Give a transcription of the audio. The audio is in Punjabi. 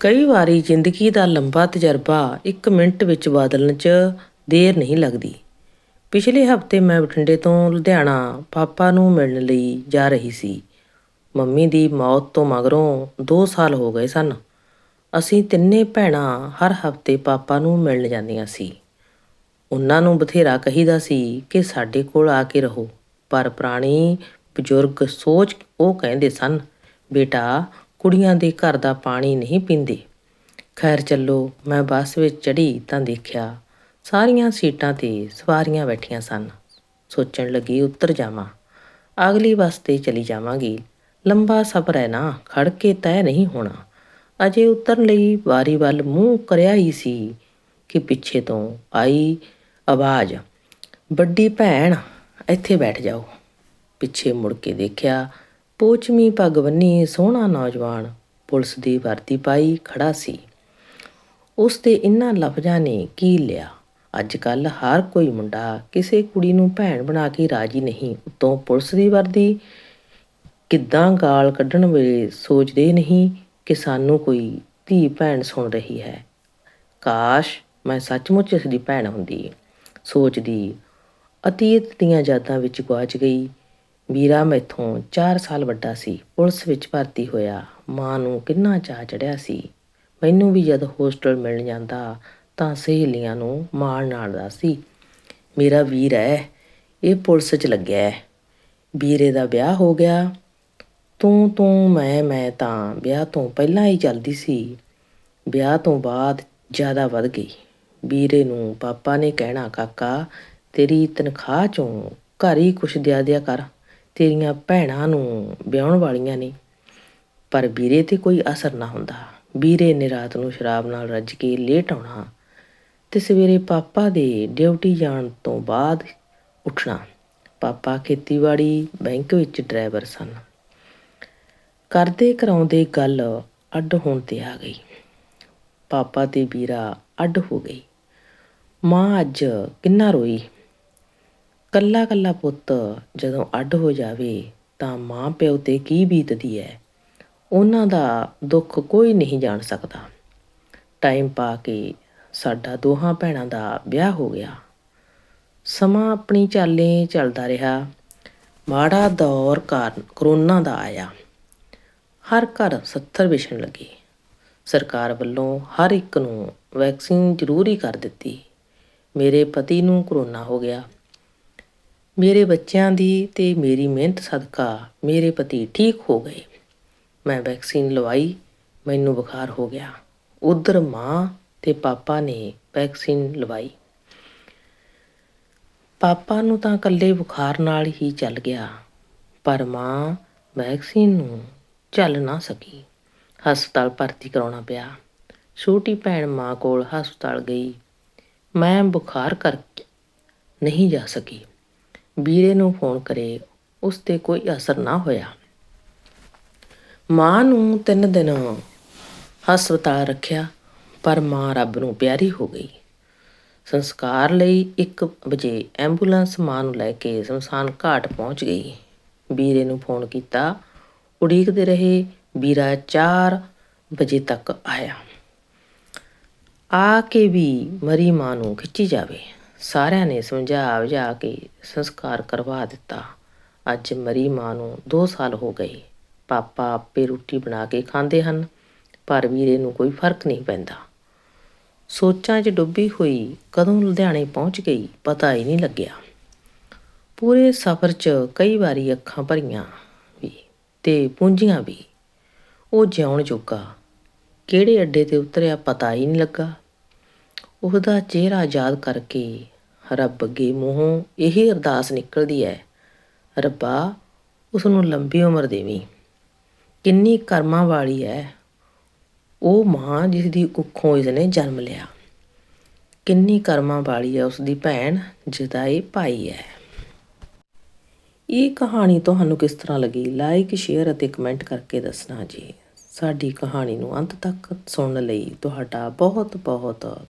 ਕਈ ਵਾਰੀ ਜ਼ਿੰਦਗੀ ਦਾ ਲੰਬਾ ਤਜਰਬਾ ਇੱਕ ਮਿੰਟ ਵਿੱਚ ਬਦਲਣ 'ਚ ਦੇਰ ਨਹੀਂ ਲੱਗਦੀ। ਪਿਛਲੇ ਹਫ਼ਤੇ ਮੈਂ ਬਠਿੰਡੇ ਤੋਂ ਲੁਧਿਆਣਾ ਪਾਪਾ ਨੂੰ ਮਿਲਣ ਲਈ ਜਾ ਰਹੀ ਸੀ। ਮੰਮੀ ਦੀ ਮੌਤ ਤੋਂ ਮਗਰੋਂ 2 ਸਾਲ ਹੋ ਗਏ ਸਨ। ਅਸੀਂ ਤਿੰਨੇ ਭੈਣਾਂ ਹਰ ਹਫ਼ਤੇ ਪਾਪਾ ਨੂੰ ਮਿਲਣ ਜਾਂਦੀਆਂ ਸੀ। ਉਹਨਾਂ ਨੂੰ ਬਥੇਰਾ ਕਹੀਦਾ ਸੀ ਕਿ ਸਾਡੇ ਕੋਲ ਆ ਕੇ ਰਹੋ, ਪਰ ਪੁਰਾਣੀ ਬਜ਼ੁਰਗ ਸੋਚ ਉਹ ਕਹਿੰਦੇ ਸਨ, ਬੇਟਾ ਕੁੜੀਆਂ ਦੇ ਘਰ ਦਾ ਪਾਣੀ ਨਹੀਂ ਪੀਂਦੇ। ਖੈਰ ਚੱਲੋ, ਮੈਂ ਬੱਸ ਵਿੱਚ ਚੜ੍ਹੀ ਤਾਂ ਦੇਖਿਆ ਸਾਰੀਆਂ ਸੀਟਾਂ ਤੇ ਸਵਾਰੀਆਂ ਬੈਠੀਆਂ ਸਨ। ਸੋਚਣ ਲੱਗੀ, ਉੱਤਰ ਜਾਵਾਂ। ਅਗਲੀ ਬੱਸ ਤੇ ਚਲੀ ਜਾਵਾਂਗੀ। ਲੰਬਾ ਸਫ਼ਰ ਹੈ ਨਾ ਖੜ ਕੇ ਤੈਅ ਨਹੀਂ ਹੋਣਾ। ਅਜੇ ਉਤਰਨ ਲਈ ਵਾਰੀ ਵੱਲ ਮੂੰਹ ਕਰਿਆ ਹੀ ਸੀ ਕਿ ਪਿੱਛੇ ਤੋਂ ਆਈ ਆਵਾਜ਼, ਵੱਡੀ ਭੈਣ, ਇੱਥੇ ਬੈਠ ਜਾਓ। ਪਿੱਛੇ ਮੁੜ ਕੇ ਦੇਖਿਆ ਪੋਚਮੀ ਪੱਗ ਬੰਨੀ ਸੋਹਣਾ ਨੌਜਵਾਨ ਪੁਲਿਸ ਦੀ ਵਰਦੀ ਪਾਈ ਖੜਾ ਸੀ। ਉਸ ਦੇ ਇਨ੍ਹਾਂ ਲਫ਼ਜ਼ਾਂ ਨੇ ਕੀ ਲਿਆ? ਅੱਜ ਕੱਲ ਹਰ ਕੋਈ ਮੁੰਡਾ ਕਿਸੇ ਕੁੜੀ ਨੂੰ ਭੈਣ ਬਣਾ ਕੇ ਰਾਜੀ ਨਹੀਂ। ਉਤੋਂ ਪੁਲਿਸ ਦੀ ਵਰਦੀ ਕਿੱਦਾਂ ਗਾਲ ਕੱਢਣ ਵੇਲੇ ਸੋਚਦੇ ਨਹੀਂ ਕਿ ਸਾਨੂੰ ਕੋਈ ਧੀ ਭੈਣ ਸੁਣ ਰਹੀ ਹੈ। ਕਾਸ਼ ਮੈਂ ਸੱਚਮੁੱਚ ਇਸ ਦੀ ਭੈਣ ਹੁੰਦੀ। ਸੋਚਦੀ, ਅਤੀਤ ਦੀਆਂ ਯਾਦਾਂ ਵਿੱਚ ਗੁਆਚ ਗਈ। ਵੀਰਾ ਮੈਥੋਂ 4 ਸਾਲ ਵੱਡਾ ਸੀ। ਪੁਲਿਸ ਵਿੱਚ ਭਰਤੀ ਹੋਇਆ। ਮਾਂ ਨੂੰ ਕਿੰਨਾ ਚਾਹ ਚੜਿਆ ਸੀ। ਮੈਨੂੰ ਵੀ ਜਦ ਹੋਸਟਲ ਮਿਲ ਜਾਂਦਾ ਤਾਂ ਸਹੇਲੀਆਂ ਨੂੰ ਮਾਣ ਨਾਲਦਾ ਸੀ। ਮੇਰਾ ਵੀਰ ਹੈ ਇਹ ਪੁਲਿਸ 'ਚ ਲੱਗਿਆ ਹੈ ਵੀਰੇ ਦਾ ਵਿਆਹ ਹੋ ਗਿਆ। ਤੂੰ ਤੂੰ ਮੈਂ ਮੈਂ ਤਾਂ ਵਿਆਹ ਤੋਂ ਪਹਿਲਾਂ ਹੀ ਚੱਲਦੀ ਸੀ। ਵਿਆਹ ਤੋਂ ਬਾਅਦ ਜ਼ਿਆਦਾ ਵੱਧ ਗਈ। ਵੀਰੇ ਨੂੰ ਪਾਪਾ ਨੇ ਕਹਿਣਾ, ਕਾਕਾ, ਤੇਰੀ ਤਨਖਾਹ ਚੋਂ ਘਰ ਹੀ ਕੁਛ ਦਿਆ ਦਿਆ ਕਰ। ਤੇਰੀਆਂ ਭੈਣਾਂ ਨੂੰ ਵਿਆਹਣ ਵਾਲੀਆਂ ਨੇ, ਪਰ ਵੀਰੇ ਤੇ ਕੋਈ ਅਸਰ ਨਾ ਹੁੰਦਾ। ਵੀਰੇ ਨੇ ਰਾਤ ਨੂੰ ਸ਼ਰਾਬ ਨਾਲ ਰੱਜ ਕੇ ਲੇਟ ਆਉਣਾ ਤੇ ਸਵੇਰੇ ਪਾਪਾ ਦੇ ਡਿਊਟੀ ਜਾਣ ਤੋਂ ਬਾਅਦ ਉੱਠਣਾ। ਪਾਪਾ ਖੇਤੀਬਾੜੀ ਬੈਂਕ ਵਿੱਚ ਡਰਾਈਵਰ ਸਨ। ਕਰਦੇ ਕਰਾਉਂਦੇ ਗੱਲ ਅੱਡ ਹੋਣ ਤੇ ਆ ਗਈ। ਪਾਪਾ ਤੇ ਵੀਰਾ ਅੱਡ ਹੋ ਗਈ ਮਾਂ ਅੱਜ ਕਿੰਨਾ ਰੋਈ? ਕੱਲਾ ਕੱਲਾ ਪੁੱਤ ਜਦੋਂ ਅੱਡ ਹੋ ਜਾਵੇ ਤਾਂ ਮਾਂ ਪਿਓ ਤੇ ਕੀ ਬੀਤਦੀ ਹੈ, ਉਹਨਾਂ ਦਾ ਦੁੱਖ ਕੋਈ ਨਹੀਂ ਜਾਣ ਸਕਦਾ। ਟਾਈਮ ਪਾ ਕੇ ਸਾਡਾ ਦੋਹਾਂ ਭੈਣਾਂ ਦਾ ਵਿਆਹ ਹੋ ਗਿਆ। ਸਮਾਂ ਆਪਣੀ ਚਾਲੇ ਚੱਲਦਾ ਰਿਹਾ। ਮਾੜਾ ਦੌਰ ਕਾਰਨ ਕਰੋਨਾ ਦਾ ਆਇਆ। ਹਰ ਘਰ 70 ਵਿਛਣ ਲੱਗੇ। ਸਰਕਾਰ ਵੱਲੋਂ ਹਰ ਇੱਕ ਨੂੰ ਵੈਕਸੀਨ ਜ਼ਰੂਰੀ ਕਰ ਦਿੱਤੀ। ਮੇਰੇ ਪਤੀ ਨੂੰ ਕਰੋਨਾ ਹੋ ਗਿਆ। ਮੇਰੇ ਬੱਚਿਆਂ ਦੀ ਤੇ ਮੇਰੀ ਮਿਹਨਤ ਸਦਕਾ ਮੇਰੇ ਪਤੀ ਠੀਕ ਹੋ ਗਏ। ਮੈਂ ਵੈਕਸੀਨ ਲਵਾਈ, ਮੈਨੂੰ ਬੁਖਾਰ ਹੋ ਗਿਆ। ਉਧਰ ਮਾਂ ਤੇ ਪਾਪਾ ਨੇ ਵੈਕਸੀਨ ਲਵਾਈ। ਪਾਪਾ ਨੂੰ ਤਾਂ ਇਕੱਲੇ ਬੁਖਾਰ ਨਾਲ ਹੀ ਚੱਲ ਗਿਆ, ਪਰ ਮਾਂ ਵੈਕਸੀਨ ਨੂੰ ਚੱਲ ਨਾ ਸਕੀ। ਹਸਪਤਾਲ ਭਰਤੀ ਕਰਾਉਣਾ ਪਿਆ। ਛੋਟੀ ਭੈਣ ਮਾਂ ਕੋਲ ਹਸਪਤਾਲ ਗਈ। ਮੈਂ ਬੁਖਾਰ ਕਰਕੇ ਨਹੀਂ ਜਾ ਸਕੀ। ਵੀਰੇ ਨੂੰ ਫੋਨ ਕਰੇ ਉਸ ਤੇ ਕੋਈ ਅਸਰ ਨਾ ਹੋਇਆ। ਮਾਂ ਨੂੰ ਤਿੰਨ ਦਿਨ ਹਸਪਤਾਲ ਰੱਖਿਆ, ਪਰ ਮਾਂ ਰੱਬ ਨੂੰ ਪਿਆਰੀ ਹੋ ਗਈ। ਸੰਸਕਾਰ ਲਈ 1 ਵਜੇ ਐਂਬੂਲੈਂਸ ਮਾਂ ਨੂੰ ਲੈ ਕੇ ਸ਼ਮਸ਼ਾਨ ਘਾਟ ਪਹੁੰਚ ਗਈ। ਵੀਰੇ ਨੂੰ ਫੋਨ ਕੀਤਾ, ਉਡੀਕਦੇ ਰਹੇ, ਵੀਰਾ 4 ਵਜੇ ਤੱਕ ਆਇਆ। ਆ ਕੇ ਵੀ ਮਰੀ ਮਾਂ ਨੂੰ ਖਿੱਚੀ ਜਾਵੇ। ਸਾਰਿਆਂ ਨੇ ਸਮਝਾ ਵਜਾ ਕੇ ਸੰਸਕਾਰ ਕਰਵਾ ਦਿੱਤਾ। ਅੱਜ ਮਰੀ ਮਾਂ ਨੂੰ 2 ਸਾਲ ਹੋ ਗਏ। ਪਾਪਾ ਆਪੇ ਰੋਟੀ ਬਣਾ ਕੇ ਖਾਂਦੇ ਹਨ, ਪਰ ਵੀਰੇ ਨੂੰ ਕੋਈ ਫ਼ਰਕ ਨਹੀਂ ਪੈਂਦਾ। ਸੋਚਾਂ 'ਚ ਡੁੱਬੀ ਹੋਈ ਕਦੋਂ ਲੁਧਿਆਣੇ ਪਹੁੰਚ ਗਈ ਪਤਾ ਹੀ ਨਹੀਂ ਲੱਗਿਆ। ਪੂਰੇ ਸਫ਼ਰ 'ਚ ਕਈ ਵਾਰੀ ਅੱਖਾਂ ਭਰੀਆਂ ਵੀ ਤੇ ਪੂੰਝੀਆਂ ਵੀ। ਉਹ ਜਿਉਣ ਜੋਗਾ, ਕਿਹੜੇ ਅੱਡੇ ਤੇ ਉਤਰਿਆ ਪਤਾ ਹੀ ਨਹੀਂ ਲੱਗਾ। ਉਹਦਾ ਚਿਹਰਾ ਯਾਦ ਕਰਕੇ ਰੱਬ ਅੱਗੇ ਮੂੰਹੋਂ ਇਹ ਅਰਦਾਸ ਨਿਕਲਦੀ ਹੈ ਰੱਬਾ ਉਸ ਨੂੰ ਲੰਬੀ ਉਮਰ ਦੇਵੀਂ। ਕਿੰਨੀ ਕਰਮਾਂ ਵਾਲੀ ਹੈ ਉਹ ਮਾਂ ਜਿਸ ਦੀ ਕੁੱਖੋਂ ਇਸਨੇ ਜਨਮ ਲਿਆ। ਕਿੰਨੀ ਕਰਮਾਂ ਵਾਲੀ ਹੈ ਉਸ ਦੀ ਭੈਣ ਜਿਹਦਾ ਇਹ ਭਾਈ ਹੈ ਇਹ ਕਹਾਣੀ ਤੁਹਾਨੂੰ ਕਿਸ ਤਰ੍ਹਾਂ ਲੱਗੀ? ਲਾਈਕ ਸ਼ੇਅਰ ਅਤੇ ਕਮੈਂਟ ਕਰਕੇ ਦੱਸਣਾ ਜੀ। ਸਾਡੀ ਕਹਾਣੀ ਨੂੰ ਅੰਤ ਤੱਕ ਸੁਣਨ ਲਈ ਤੁਹਾਡਾ ਬਹੁਤ ਬਹੁਤ